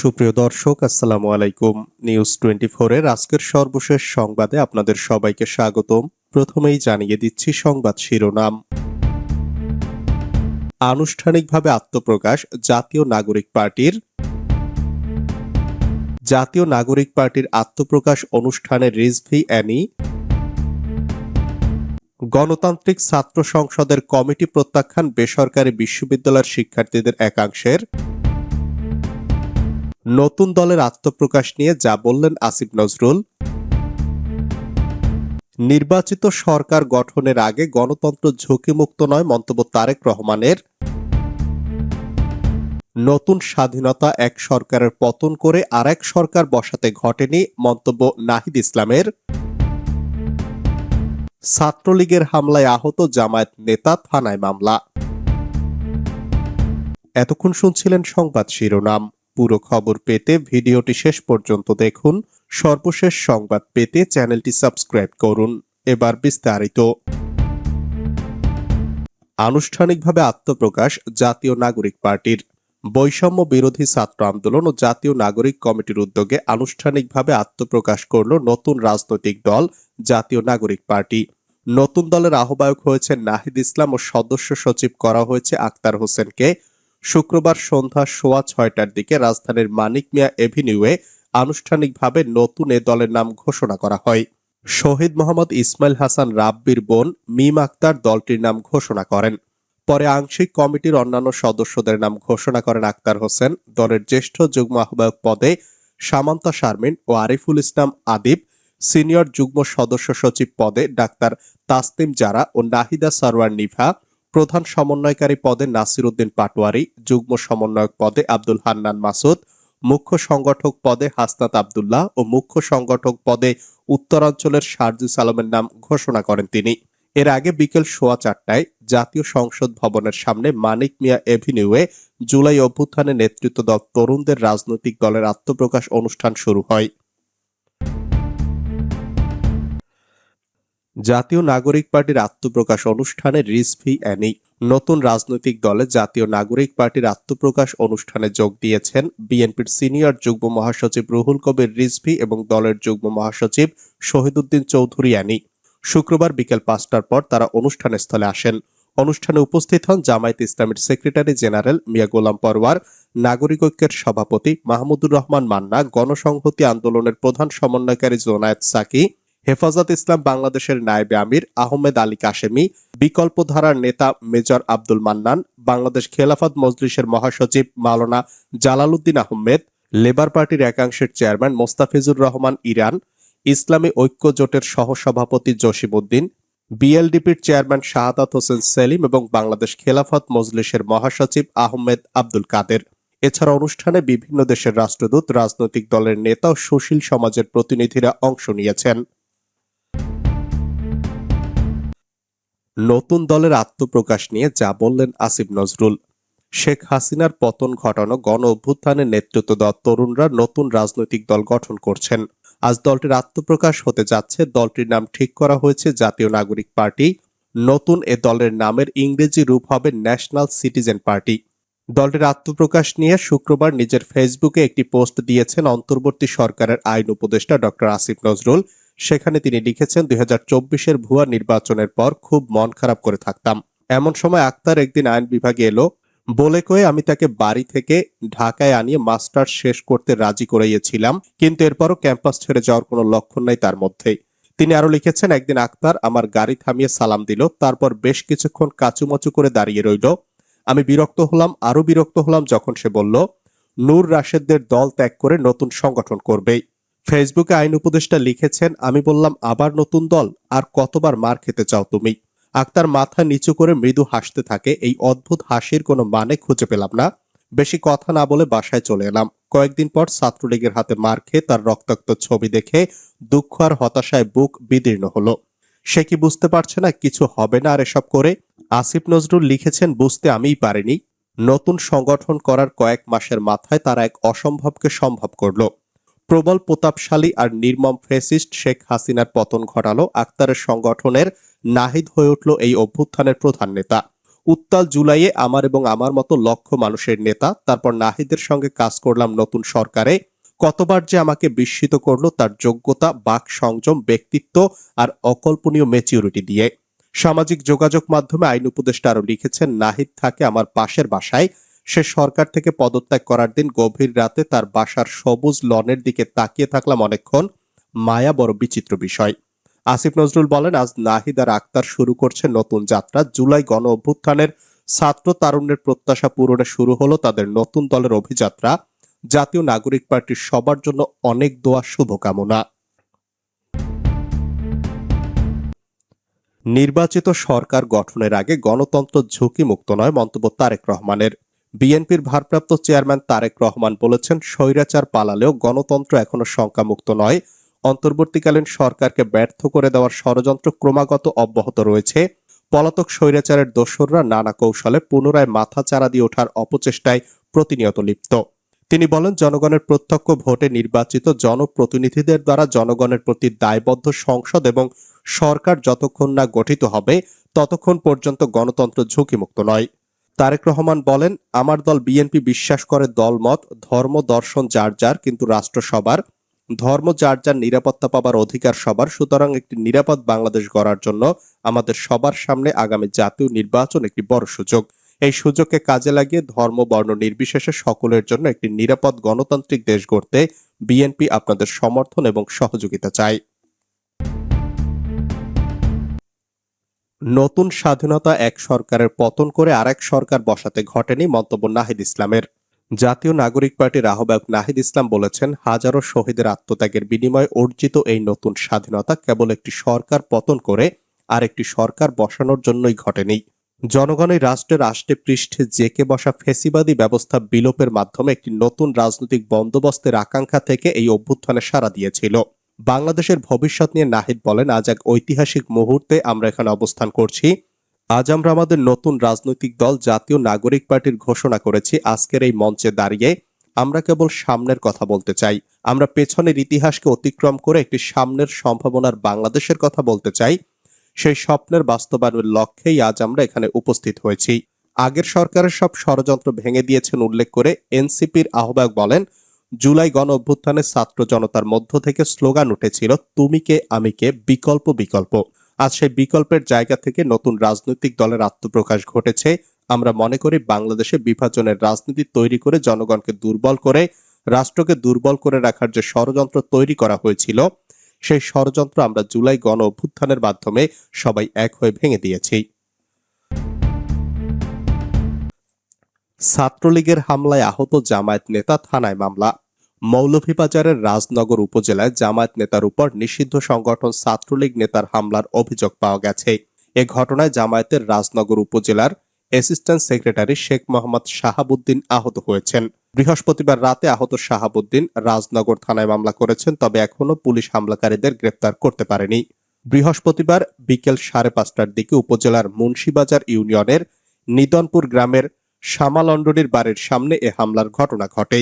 সুপ্রিয় দর্শক, আসসালামু আলাইকুম। নিউজ টোয়েন্টি এর আজকের সর্বশেষ সংবাদে আপনাদের সবাইকে স্বাগতম। প্রথমেই জানিয়ে দিচ্ছি সংবাদ শিরোনাম। আনুষ্ঠানিকভাবে আত্মপ্রকাশ জাতীয় নাগরিক পার্টির। জাতীয় নাগরিক পার্টির আত্মপ্রকাশ অনুষ্ঠানে রিজভি অ্যানি। গণতান্ত্রিক ছাত্র সংসদের কমিটি প্রত্যাখ্যান বেসরকারি বিশ্ববিদ্যালয়ের শিক্ষার্থীদের একাংশের। নতুন দলের আত্মপ্রকাশ নিয়ে যা বললেন আসিফ নজরুল। নির্বাচিত সরকার গঠনের আগে গণতন্ত্র ঝুঁকিমুক্ত নয় মন্তব্য তারেক রহমানের। নতুন স্বাধীনতা এক সরকারের পতন করে আর এক সরকার বসাতে ঘটেনি মন্তব্য নাহিদ ইসলামের। ছাত্রলীগের হামলায় আহত জামায়াত নেতা থানায় মামলা। এতক্ষণ শুনছিলেন সংবাদ শিরোনাম। পুরো খবর পেতে ভিডিওটি শেষ পর্যন্ত দেখুন। সর্বশেষ সংবাদ পেতে চ্যানেলটি সাবস্ক্রাইব করুন। এবার বিস্তারিত। আনুষ্ঠানিকভাবে আত্মপ্রকাশ জাতীয় নাগরিক পার্টির। বৈষম্য বিরোধী ছাত্র আন্দোলন ও জাতীয় নাগরিক কমিটির উদ্যোগে আনুষ্ঠানিকভাবে আত্মপ্রকাশ করল নতুন রাজনৈতিক দল, জাতীয় নাগরিক পার্টি। নতুন দলের আহ্বায়ক হয়েছে নাহিদ ইসলাম ও সদস্য সচিব করা হয়েছে আক্তার হোসেনকে। শুক্রবার সন্ধ্যা সোয়া ছয়টার দিকে রাজধানীর মানিক মিয়া এভিনিউয়ে আনুষ্ঠানিকভাবে নতুন এ দলের নাম ঘোষণা করা হয়। শহীদ মোহাম্মদ ইসমাইল হাসান রাব্বির বোন মিম আক্তার দলটির নাম ঘোষণা করেন। পরে আংশিক কমিটির অন্যান্য সদস্যদের নাম ঘোষণা করেন আক্তার হোসেন। দলের জ্যেষ্ঠ যুগ্ম আহ্বায়ক পদে সামান্তা শারমিন ও আরিফুল ইসলাম আদিব। সিনিয়র যুগ্ম সদস্য সচিব পদে ডাক্তার তাসনিম জারা ও নাহিদা সারওয়ার নিভা। প্রধান সমন্বয়কারী পদে নাসির উদ্দিন পাটোয়ারি, যুগ্ম সমন্বয়ক পদে আব্দুল হান্নান মাসুদ, মুখ্য সংগঠক পদে হাসনাত আবদুল্লাহ ও মুখ্য সংগঠক পদে উত্তরাঞ্চলের শারজুস আলমের নাম ঘোষণা করেন তিনি। এর আগে বিকেল সোয়া চারটায় জাতীয় সংসদ ভবনের সামনে মানিক মিয়া এভিনিউয়ে জুলাই অভ্যুত্থানে নেতৃত্ব দল তরুণদের রাজনৈতিক দলের আত্মপ্রকাশ অনুষ্ঠান শুরু হয়। জাতীয় নাগরিক পার্টির আত্মপ্রকাশ অনুষ্ঠানে রিজভি অ্যানি নতুন রাজনৈতিক দলে জাতীয় নাগরিক পার্টির আত্মপ্রকাশ অনুষ্ঠানে যোগ দিয়েছেন বিএনপির সিনিয়র যুগ্ম মহাসচিব রুহুল কবির রিজভি এবং দলের যুগ্ম মহাসচিব শহীদুদ্দিন চৌধুরী অ্যানি। শুক্রবার বিকেল পাঁচটার পর তারা অনুষ্ঠানের স্থলে আসেন। অনুষ্ঠানে উপস্থিত হন জামায়াত ইসলামের সেক্রেটারি জেনারেল মিয়া গোলাম পরওয়ার, নাগরিক ঐক্যের সভাপতি মাহমুদুর রহমান মান্না, গণসংহতি আন্দোলনের প্রধান সমন্বয়কারী জোনায়েত সাকি হেফাজত ইসলাম বাংলাদেশের নায়েবে আমির আহমেদ আলী কাশেমি বিকল্প ধারার নেতা মেজর আব্দুল মান্নান, বাংলাদেশ খেলাফত মজলিসের মহাসচিব মাওলানা জালালউদ্দিন আহমেদ, লেবার পার্টির একাংশের চেয়ারম্যান মোস্তাফিজুর রহমান ইরান, ইসলামী ঐক্য জোটের সহসভাপতি জসিমউদ্দিন বিএলডিপির চেয়ারম্যান শাহাদাত হোসেন সেলিম এবং বাংলাদেশ খেলাফত মজলিসের মহাসচিব আহমেদ আব্দুল কাদের। এছাড়া অনুষ্ঠানে বিভিন্ন দেশের রাষ্ট্রদূত, রাজনৈতিক দলের নেতা ও সুশীল সমাজের প্রতিনিধিরা অংশ নিয়েছেন। নতুন দলের আত্মপ্রকাশ নিয়ে যা বললেন আসিফ নজরুল। শেখ হাসিনার পতন ঘটানো গণ অভ্যুত্থানের নেতৃত্ব দেওয়া তরুণরা নতুন রাজনৈতিক দল গঠন করছেন। আজ দলটির আত্মপ্রকাশ হতে যাচ্ছে, দলটির নাম ঠিক করা হয়েছে জাতীয় নাগরিক পার্টি। নতুন এ দলের নামের ইংরেজি রূপ হবে ন্যাশনাল সিটিজেন পার্টি। দলটির আত্মপ্রকাশ নিয়ে শুক্রবার নিজের ফেসবুকে একটি পোস্ট দিয়েছেন অন্তর্বর্তী সরকারের আইন উপদেষ্টা ডক্টর আসিফ নজরুল। সেখানে তিনি লিখেছেন, দুই হাজার চব্বিশের ভুয়া নির্বাচনের পর খুব মন খারাপ করে থাকতাম। এমন সময় আক্তার একদিন আইন বিভাগে এলো, বলে কয়ে আমি তাকে বাড়ি থেকে ঢাকায় আনিয়ে মাস্টার শেষ করতে রাজি করাইয়েছিলাম, কিন্তু এরপরও ক্যাম্পাস ছেড়ে যাওয়ার কোনো লক্ষণ নাই তার মধ্যেই। তিনি আরও লিখেছেন, একদিন আক্তার আমার গাড়ি থামিয়ে সালাম দিল, তারপর বেশ কিছুক্ষণ কাচুমাচু করে দাঁড়িয়ে রইল। আমি বিরক্ত হলাম, আরও বিরক্ত হলাম যখন সে বলল, নূর রাশেদদের দল ত্যাগ করে নতুন সংগঠন করবেই। ফেসবুকে আইন উপদেষ্টা লিখেছেন, আমি বললাম, আবার নতুন দল, আর কতবার মার খেতে চাও তুমি? আক্তার মাথা নিচু করে মৃদু হাসতে থাকে, এই অদ্ভুত হাসির কোনো মানে খুঁজে পেলাম না। বেশি কথা না বলে বাসায় চলে এলাম। কয়েকদিন পর ছাত্রলীগের হাতে মার খেয়ে তার রক্তাক্ত ছবি দেখে দুঃখ আর হতাশায় বুক বিদীর্ণ হলো। সে কি বুঝতে পারছে না, কিছু হবে না আর এসব করে? আসিফ নজরুল লিখেছেন, বুঝতে আমিই পারিনি। নতুন সংগঠন করার কয়েক মাসের মাথায় তারা এক অসম্ভবকে সম্ভব করল। প্রবল প্রতাপশালী আর নির্মম ফেসিস্ট শেখ হাসিনার পতন ঘটালো আক্তারের সংগঠনের নাহিদ হয়ে উঠল এই অভ্যুত্থানের প্রধান নেতা। উত্তাল জুলাইয়ে আমার এবং আমার মতো লক্ষ মানুষের নেতা, তারপর নাহিদের সঙ্গে কাজ করলাম নতুন সরকারে। কতবার যে আমাকে বিস্মিত করল তার যোগ্যতা, বাক সংযম, ব্যক্তিত্ব আর অকল্পনীয় ম্যাচিউরিটি দিয়ে। সামাজিক যোগাযোগ মাধ্যমে আইন উপদেষ্টা আরও লিখেছেন, নাহিদ থাকে আমার পাশের বাসায় সে সরকার থেকে পদত্যাগ করার দিন গভীর রাতে তার বাসার সবুজ লনের দিকে তাকিয়ে থাকলাম অনেকক্ষণ। মায়া বড় বিচিত্র বিষয়। আসিফ নজরুল বলেন, আজ নাহিদ আর আক্তার শুরু করছে নতুন যাত্রা। জুলাই গণ অভ্যুত্থানের ছাত্র তারুণ্যের প্রত্যাশা পূরণে শুরু হলো তাদের নতুন দলের অভিযাত্রা। জাতীয় নাগরিক পার্টির সবার জন্য অনেক দোয়া, শুভকামনা। নির্বাচিত সরকার গঠনের আগে গণতন্ত্র ঝুঁকিমুক্ত নয়, মন্তব্য তারেক রহমানের। বিএনপির ভারপ্রাপ্ত চেয়ারম্যান তারেক রহমান বলেছেন, স্বৈরাচার পালালেও গণতন্ত্র এখনও শঙ্কামুক্ত নয়। অন্তর্বর্তীকালীন সরকারকে ব্যর্থ করে দেওয়ার ষড়যন্ত্র ক্রমাগত অব্যাহত রয়েছে। পলাতক স্বৈরাচারের দোসররা নানা কৌশলে পুনরায় মাথা চারা দিয়ে ওঠার অপচেষ্টায় প্রতিনিয়ত লিপ্ত। তিনি বলেন, জনগণের প্রত্যক্ষ ভোটে নির্বাচিত জনপ্রতিনিধিদের দ্বারা জনগণের প্রতি দায়বদ্ধ সংসদ এবং সরকার যতক্ষণ না গঠিত হবে, ততক্ষণ পর্যন্ত গণতন্ত্র ঝুঁকিমুক্ত নয়। তারেক রহমান বলেন, আমার দল বিএনপি বিশ্বাস করে দলমত, ধর্ম, দর্শন, যার যার, কিন্তু রাষ্ট্র সবার। ধর্ম, যার যার নিরাপত্তা পাবার অধিকার সবার। সুতরাং একটি নিরাপদ বাংলাদেশ গড়ার জন্য আমাদের সবার সামনে আগামী জাতীয় নির্বাচন একটি বড় সুযোগ। এই সুযোগকে কাজে লাগিয়ে ধর্ম, বর্ণ নির্বিশেষে সকলের জন্য একটি নিরাপদ গণতান্ত্রিক দেশ গড়তে বিএনপি আপনাদের সমর্থন এবং সহযোগিতা চায়। নতুন স্বাধীনতা এক সরকারের পতন করে আরেক সরকার বসাতে ঘটেনি মন্তব্য নাহিদ ইসলামের। জাতীয় নাগরিক পার্টির আহ্বায়ক নাহিদ ইসলাম বলেছেন, হাজারো শহীদের আত্মত্যাগের বিনিময়ে অর্জিত এই নতুন স্বাধীনতা কেবল একটি সরকার পতন করে আর একটি সরকার বসানোর জন্যই ঘটেনি। জনগণই রাষ্ট্রের আষ্টে পৃষ্ঠে জেকে বসা ফেসিবাদী ব্যবস্থা বিলোপের মাধ্যমে একটি নতুন রাজনৈতিক বন্দোবস্তের আকাঙ্ক্ষা থেকে এই অভ্যুত্থানে সাড়া দিয়েছিল। বাংলাদেশের ভবিষ্যৎ নিয়ে নাহিদ বলেন, আজ এক ঐতিহাসিক মুহূর্তে আমরা এখানে অবস্থান করছি। আজ আমরা আমাদের নতুন রাজনৈতিক দল, জাতীয় নাগরিক পার্টির ঘোষণা করেছি। আজকের এই মঞ্চে দাঁড়িয়ে আমরা কেবল সামনের কথা বলতে চাই। আমরা পেছনের ইতিহাসকে অতিক্রম করে একটি সামনের সম্ভাবনার বাংলাদেশের কথা বলতে চাই। সেই স্বপ্নের বাস্তবায়নের লক্ষ্যেই আজ আমরা এখানে উপস্থিত হয়েছি। আগের সরকারের সব ষড়যন্ত্র ভেঙে দিয়েছেন উল্লেখ করে এনসিপির আহ্বায়ক বলেন জুলাই গণ অভ্যুত্থানে ছাত্র জনতার মধ্য থেকে স্লোগান উঠেছিল, তুমি কে, আমি কে? বিকল্প বিকল্প। আজ সেই বিকল্পের জায়গা থেকে নতুন রাজনৈতিক দলের আত্মপ্রকাশ ঘটেছে। আমরা মনে করি বাংলাদেশে বিভাজনের রাজনীতি তৈরি করে জনগণকে দুর্বল করে, রাষ্ট্রকে দুর্বল করে রাখার যে ষড়যন্ত্র তৈরি করা হয়েছিল, সেই ষড়যন্ত্র আমরা জুলাই গণ অভ্যুত্থানের মাধ্যমে সবাই এক হয়ে ভেঙে দিয়েছি। ছাত্রলীগের হামলায় আহত জামায়াত নেতা থানায় মামলা। মৌলভীবাজারের রাজনগর উপজেলায় জামায়াত নেতার উপর নিষিদ্ধ সংগঠন ছাত্রলীগ নেতার হামলার অভিযোগ পাওয়া গেছে। এ ঘটনায় জামায়াতের রাজনগর উপজেলার অ্যাসিস্ট্যান্ট সেক্রেটারি শেখ মোহাম্মদ শাহাবুদ্দিন আহত হয়েছেন। বৃহস্পতিবার রাতে আহত শাহাবুদ্দিন রাজনগর থানায় মামলা করেছেন, তবে এখনও পুলিশ হামলাকারীদের গ্রেপ্তার করতে পারেনি। বৃহস্পতিবার বিকেল সাড়ে পাঁচটার দিকে উপজেলার মুন্সিবাজার ইউনিয়নের নিদনপুর গ্রামের শ্যামালন্ডনির বাড়ির সামনে এ হামলার ঘটনা ঘটে